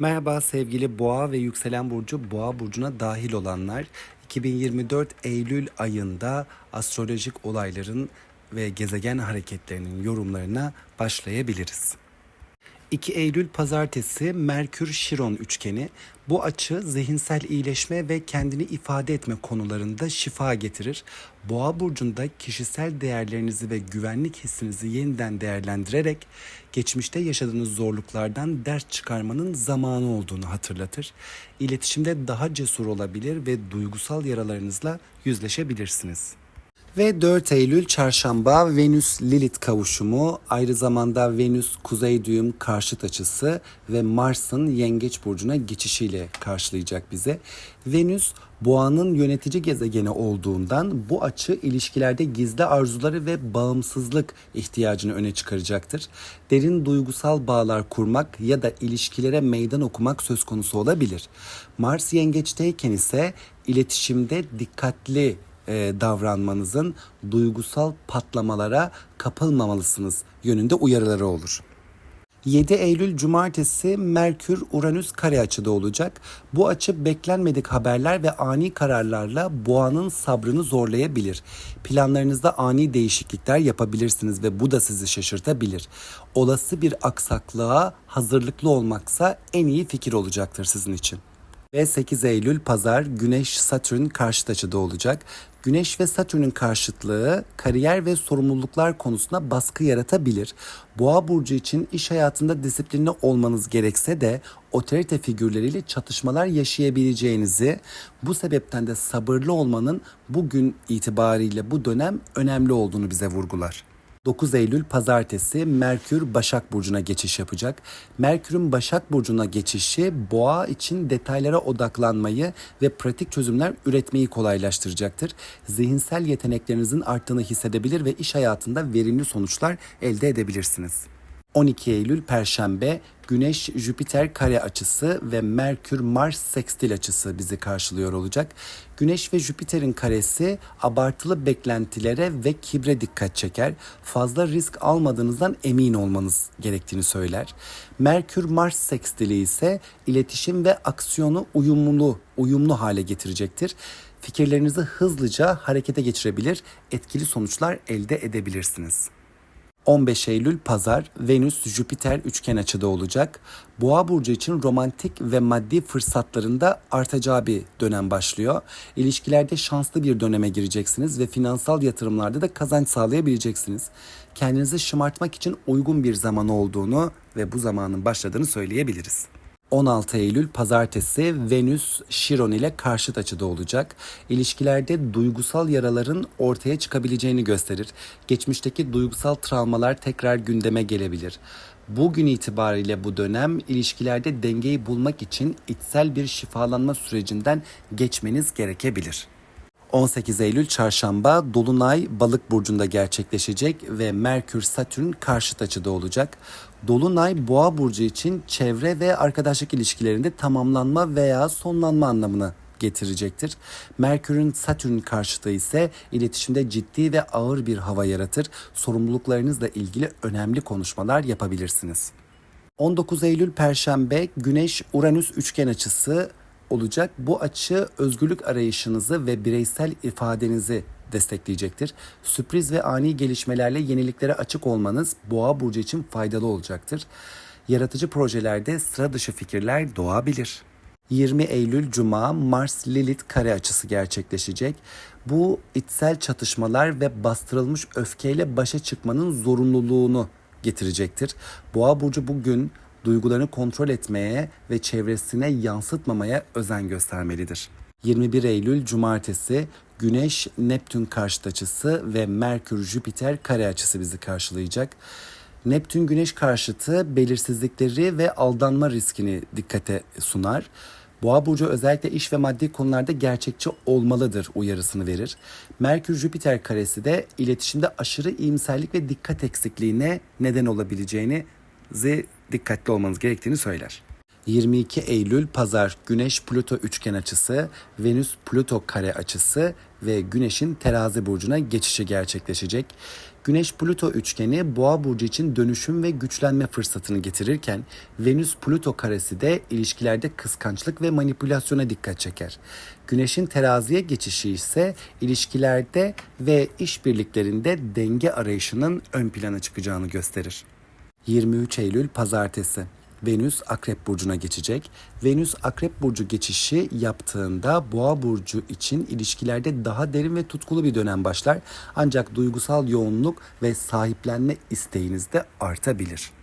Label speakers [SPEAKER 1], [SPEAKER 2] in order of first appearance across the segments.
[SPEAKER 1] Merhaba sevgili Boğa ve yükselen burcu Boğa burcuna dahil olanlar. 2024 Eylül ayında astrolojik olayların ve gezegen hareketlerinin yorumlarına başlayabiliriz. 2 Eylül pazartesi Merkür Şiron üçgeni. Bu açı zihinsel iyileşme ve kendini ifade etme konularında şifa getirir. Boğa burcunda kişisel değerlerinizi ve güvenlik hissinizi yeniden değerlendirerek geçmişte yaşadığınız zorluklardan ders çıkarmanın zamanı olduğunu hatırlatır. İletişimde daha cesur olabilir ve duygusal yaralarınızla yüzleşebilirsiniz. Ve 4 Eylül çarşamba Venüs Lilith kavuşumu aynı zamanda Venüs kuzey düğüm karşıt açısı ve Mars'ın yengeç burcuna geçişiyle karşılayacak bize. Venüs boğanın yönetici gezegeni olduğundan bu açı ilişkilerde gizli arzuları ve bağımsızlık ihtiyacını öne çıkaracaktır. Derin duygusal bağlar kurmak ya da ilişkilere meydan okumak söz konusu olabilir. Mars yengeçteyken ise iletişimde dikkatli e, davranmanızın duygusal patlamalara kapılmamalısınız yönünde uyarıları olur. 7 Eylül Cumartesi Merkür Uranüs kare açıda olacak. Bu açı beklenmedik haberler ve ani kararlarla boğanın sabrını zorlayabilir. Planlarınızda ani değişiklikler yapabilirsiniz ve bu da sizi şaşırtabilir. Olası bir aksaklığa hazırlıklı olmaksa en iyi fikir olacaktır sizin için. Ve 8 Eylül Pazar Güneş Satürn karşıt açıda olacak. Güneş ve Satürn'ün karşıtlığı kariyer ve sorumluluklar konusunda baskı yaratabilir. Boğa burcu için iş hayatında disiplinli olmanız gerekse de otorite figürleriyle çatışmalar yaşayabileceğinizi, bu sebepten de sabırlı olmanın bugün itibariyle bu dönem önemli olduğunu bize vurgular. 9 Eylül pazartesi Merkür Başak Burcu'na geçiş yapacak. Merkür'ün Başak Burcu'na geçişi boğa için detaylara odaklanmayı ve pratik çözümler üretmeyi kolaylaştıracaktır. Zihinsel yeteneklerinizin arttığını hissedebilir ve iş hayatında verimli sonuçlar elde edebilirsiniz. 12 Eylül Perşembe Güneş Jüpiter kare açısı ve Merkür Mars sekstil açısı bizi karşılıyor olacak. Güneş ve Jüpiter'in karesi abartılı beklentilere ve kibre dikkat çeker. Fazla risk almadığınızdan emin olmanız gerektiğini söyler. Merkür Mars sekstili ise iletişim ve aksiyonu uyumlu, uyumlu hale getirecektir. Fikirlerinizi hızlıca harekete geçirebilir, etkili sonuçlar elde edebilirsiniz. 15 Eylül Pazar Venüs Jüpiter üçgen açıda olacak. Boğa burcu için romantik ve maddi fırsatlarında artacağı bir dönem başlıyor. İlişkilerde şanslı bir döneme gireceksiniz ve finansal yatırımlarda da kazanç sağlayabileceksiniz. Kendinizi şımartmak için uygun bir zaman olduğunu ve bu zamanın başladığını söyleyebiliriz. 16 Eylül pazartesi Venüs Şiron ile karşıt açıda olacak. İlişkilerde duygusal yaraların ortaya çıkabileceğini gösterir. Geçmişteki duygusal travmalar tekrar gündeme gelebilir. Bugün itibariyle bu dönem ilişkilerde dengeyi bulmak için içsel bir şifalanma sürecinden geçmeniz gerekebilir. 18 Eylül Çarşamba Dolunay Balık burcunda gerçekleşecek ve Merkür Satürn karşıt açıda olacak. Dolunay Boğa burcu için çevre ve arkadaşlık ilişkilerinde tamamlanma veya sonlanma anlamını getirecektir. Merkür'ün Satürn karşıtı ise iletişimde ciddi ve ağır bir hava yaratır. Sorumluluklarınızla ilgili önemli konuşmalar yapabilirsiniz. 19 Eylül Perşembe Güneş Uranüs üçgen açısı olacak. Bu açı özgürlük arayışınızı ve bireysel ifadenizi destekleyecektir. Sürpriz ve ani gelişmelerle yeniliklere açık olmanız Boğa burcu için faydalı olacaktır. Yaratıcı projelerde sıra dışı fikirler doğabilir. 20 Eylül Cuma Mars Lilith kare açısı gerçekleşecek. Bu içsel çatışmalar ve bastırılmış öfkeyle başa çıkmanın zorunluluğunu getirecektir. Boğa burcu bugün duygularını kontrol etmeye ve çevresine yansıtmamaya özen göstermelidir. 21 Eylül Cumartesi Güneş Neptün karşıt açısı ve Merkür Jüpiter kare açısı bizi karşılayacak. Neptün Güneş karşıtı belirsizlikleri ve aldanma riskini dikkate sunar. Boğa burcu özellikle iş ve maddi konularda gerçekçi olmalıdır uyarısını verir. Merkür Jüpiter karesi de iletişimde aşırı iyimserlik ve dikkat eksikliğine neden olabileceğini dikkatli olmanız gerektiğini söyler. 22 Eylül Pazar Güneş Plüto üçgen açısı, Venüs Plüto kare açısı ve Güneş'in terazi burcuna geçişi gerçekleşecek. Güneş-Plüto üçgeni Boğa burcu için dönüşüm ve güçlenme fırsatını getirirken Venüs-Plüto karesi de ilişkilerde kıskançlık ve manipülasyona dikkat çeker. Güneşin teraziye geçişi ise ilişkilerde ve işbirliklerinde denge arayışının ön plana çıkacağını gösterir. 23 Eylül Pazartesi Venüs Akrep Burcu'na geçecek. Venüs Akrep Burcu geçişi yaptığında Boğa Burcu için ilişkilerde daha derin ve tutkulu bir dönem başlar. Ancak duygusal yoğunluk ve sahiplenme isteğiniz de artabilir.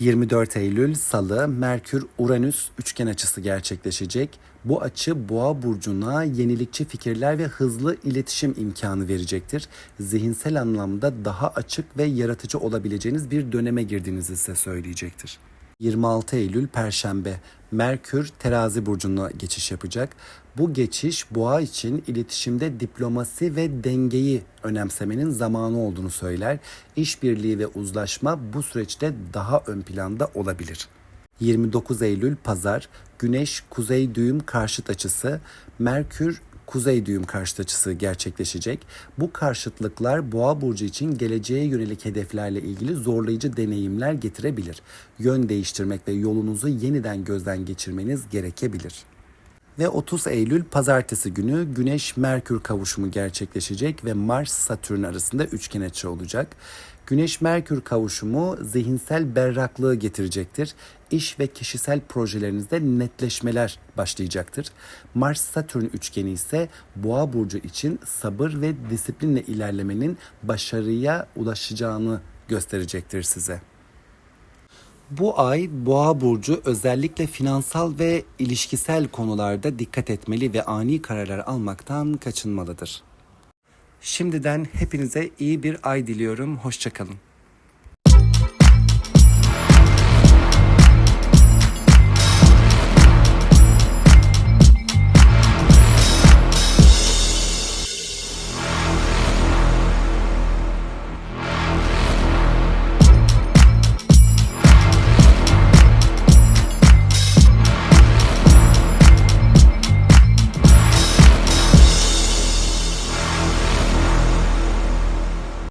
[SPEAKER 1] 24 Eylül Salı Merkür Uranüs üçgen açısı gerçekleşecek. Bu açı Boğa burcuna yenilikçi fikirler ve hızlı iletişim imkanı verecektir. Zihinsel anlamda daha açık ve yaratıcı olabileceğiniz bir döneme girdiğinizi size söyleyecektir. 26 Eylül Perşembe Merkür Terazi burcuna geçiş yapacak. Bu geçiş boğa için iletişimde diplomasi ve dengeyi önemsemenin zamanı olduğunu söyler. İşbirliği ve uzlaşma bu süreçte daha ön planda olabilir. 29 Eylül Pazar Güneş Kuzey Düğüm karşıt açısı Merkür Kuzey düğüm karşıt açısı gerçekleşecek. Bu karşıtlıklar Boğa burcu için geleceğe yönelik hedeflerle ilgili zorlayıcı deneyimler getirebilir. Yön değiştirmek ve yolunuzu yeniden gözden geçirmeniz gerekebilir. Ve 30 Eylül pazartesi günü Güneş Merkür kavuşumu gerçekleşecek ve Mars Satürn arasında üçgen açı olacak. Güneş Merkür kavuşumu zihinsel berraklığı getirecektir. İş ve kişisel projelerinizde netleşmeler başlayacaktır. Mars Satürn üçgeni ise Boğa burcu için sabır ve disiplinle ilerlemenin başarıya ulaşacağını gösterecektir size. Bu ay Boğa burcu özellikle finansal ve ilişkisel konularda dikkat etmeli ve ani kararlar almaktan kaçınmalıdır. Şimdiden hepinize iyi bir ay diliyorum. Hoşçakalın.